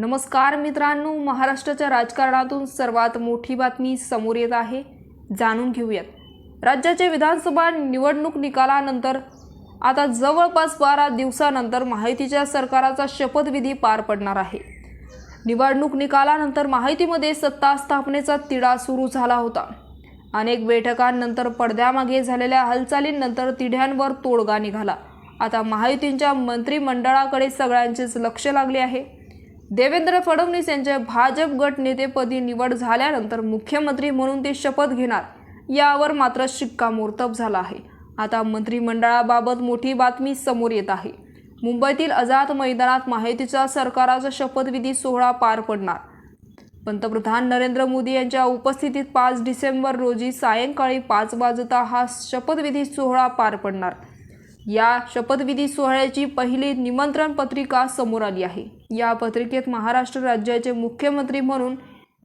नमस्कार मित्रांनो महाराष्ट्राच्या राजकारणातून सर्वात मोठी बातमी समोर येत आहे. जाणून घेऊयात. राज्याचे विधानसभा निवडणूक निकालानंतर आता जवळपास बारा दिवसानंतर माहितीच्या सरकाराचा शपथविधी पार पडणार आहे. निवडणूक निकालानंतर माहितीमध्ये सत्ता स्थापनेचा तिढा सुरू झाला होता. अनेक बैठकांनंतर पडद्यामागे झालेल्या हालचालींनंतर तिढ्यांवर तोडगा निघाला. आता माहितींच्या मंत्रिमंडळाकडे सगळ्यांचेच लक्ष लागले आहे. देवेंद्र फडणवीस यांच्या भाजप गटनेतेपदी निवड झाल्यानंतर मुख्यमंत्री म्हणून ते शपथ घेणार यावर मात्र शिक्कामोर्तब झाला आहे. आता मंत्रिमंडळाबाबत मोठी बातमी समोर येत आहे. मुंबईतील आझाद मैदानात माहितीचा सरकाराचा शपथविधी सोहळा पार पडणार. पंतप्रधान नरेंद्र मोदी यांच्या उपस्थितीत पाच डिसेंबर रोजी सायंकाळी पाच वाजता हा शपथविधी सोहळा पार पडणार. या शपथविधी सोहळ्याची पहिली निमंत्रण पत्रिका समोर आली आहे. या पत्रिकेत महाराष्ट्र राज्याचे मुख्यमंत्री म्हणून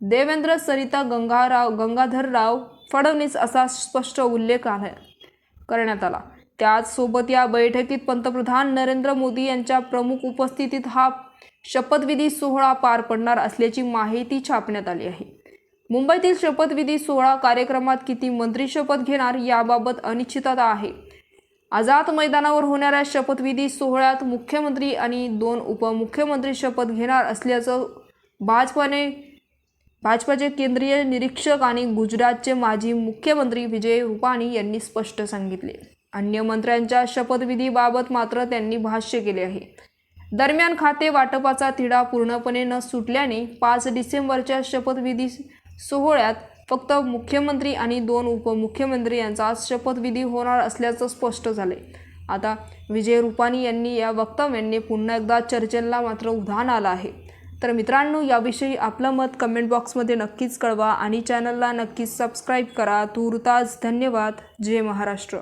देवेंद्र सरिता गंगाराव गंगाधरराव फडणवीस असा स्पष्ट उल्लेख आहे. करण्यात आला. त्याचसोबत या बैठकीत पंतप्रधान नरेंद्र मोदी यांच्या प्रमुख उपस्थितीत हा शपथविधी सोहळा पार पडणार असल्याची माहिती छापण्यात आली आहे. मुंबईतील शपथविधी सोहळा कार्यक्रमात किती मंत्री शपथ घेणार याबाबत अनिश्चितता आहे. आझाद मैदानावर होणाऱ्या शपथविधी सोहळ्यात मुख्यमंत्री आणि दोन उपमुख्यमंत्री शपथ घेणार असल्याचं भाजपाने भाजपाचे केंद्रीय निरीक्षक आणि गुजरातचे माजी मुख्यमंत्री विजय रुपाणी यांनी स्पष्ट सांगितले. अन्य मंत्र्यांच्या शपथविधीबाबत मात्र त्यांनी भाष्य केले आहे. दरम्यान खाते वाटपाचा तिढा पूर्णपणे न सुटल्याने पाच डिसेंबरच्या शपथविधी सोहळ्यात फक्त मुख्यमंत्री आणि दोन उपमुख्यमंत्री यांचा आज शपथविधी होणार असल्याचं स्पष्ट झाले आता विजय रुपानी यांनी या वक्तव्यांनी पुन्हा एकदा चर्चेला मात्र उधाण आलं आहे. तर मित्रांनो याविषयी आपलं मत कमेंट बॉक्समध्ये नक्कीच कळवा आणि चॅनलला नक्कीच सबस्क्राईब करा. तुर्तास धन्यवाद. जय महाराष्ट्र.